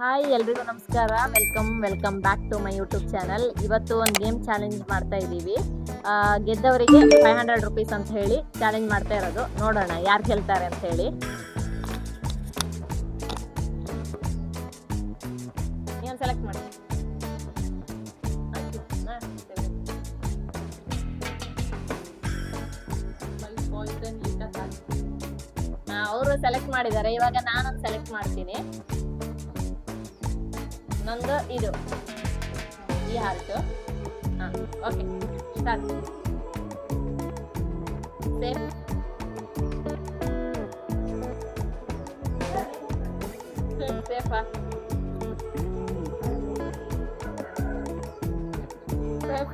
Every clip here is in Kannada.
ಹಾಯ್ ಎಲ್ರಿಗೂ ನಮಸ್ಕಾರ. Welcome welcome back to my YouTube channel ಇವತ್ತು ಒಂದು ಗೇಮ್ ಚಾಲೆಂಜ್ ಮಾಡ್ತಾ ಇದ್ದೀವಿ. ಗೆದ್ದವರಿಗೆ ಫೈವ್ ಹಂಡ್ರೆಡ್ ರುಪೀಸ್ ಅಂತ ಹೇಳಿ ಚಾಲೆಂಜ್ ಮಾಡ್ತಾ ಇರೋದು. ನೋಡೋಣ, ಯಾರು ಗೆಲ್ತಾರೆ ಅಂತ ಹೇಳಿ. ಸೆಲೆಕ್ಟ್ ಮಾಡಿ. ಅವರು ಸೆಲೆಕ್ಟ್ ಮಾಡಿದ್ದಾರೆ. ಇವಾಗ ನಾನೊಂದು ಸೆಲೆಕ್ಟ್ ಮಾಡ್ತೀನಿ. ನಂದು ಇದು ಈ ಹಾರ್ಟು ಹಾಂ ಓಕೆ ಸ್ಟಾರ್ಟ್ ಸೇಫ್ ಸೇಫಾ ಸೇಫ್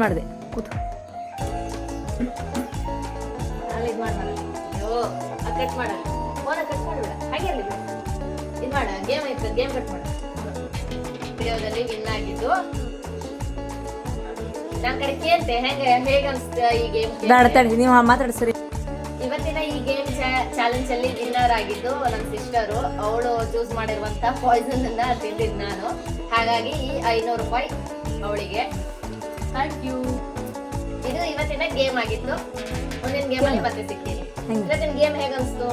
ಮಾಡಿದೆ. ಕೂತು. ಕಟ್ ಮಾಡ ಫೋನ ಕಟ್ ಮಾಡಿಬಿಡ ಹಾಗೆ ಅಲ್ಲಿ ಇದು ಮಾಡ ಗೇಮ್ ಐತೆ ಗೇಮ್ ಕಟ್ ಮಾಡ. ವಿಡಿಯೋದಲ್ಲಿ ವಿನ್ ಆಗಿದ್ದು. ನನ್ನ ಕಡೆ ಕೇಳ್ತೆ ಹೆಂಗೆ ಹೇಗೆ ಅನ್ಸ್ತ ಈ ಗೇಮ್ ಬೇಡ ತಡಿ ನೀವು ಮಾತಾಡಿ ಸರಿ ಇವತ್ತಿನ ಈ ಗೇಮ್ ಚಾಲೆಂಜ್ ಅಲ್ಲಿ ವಿನ್ನರ್ ಆಗಿದ್ದು ನನ್ನ ಸಿಸ್ಟರು ಅವಳು ಚೂಸ್ ಮಾಡಿರುವಂತ ಪಾಯ್ಸನ್ ಅನ್ನ ತಿಂದಿದ್ದು ನಾನು. ಹಾಗಾಗಿ ಈ ಐನೂರು ರೂಪಾಯಿ ಅವಳಿಗೆ. ಥ್ಯಾಂಕ್ ಯು ಇದು ಇವತ್ತಿನ ಗೇಮ್ ಆಗಿತ್ತು. ಮುಂದಿನ ಗೇಮ್ ಅಲ್ಲಿ ಮತ್ತೆ ಹೆಂಗೆ? ಇವತ್ತಿನ ಗೇಮ್ ಹೇಗನ್ಸ್ತು?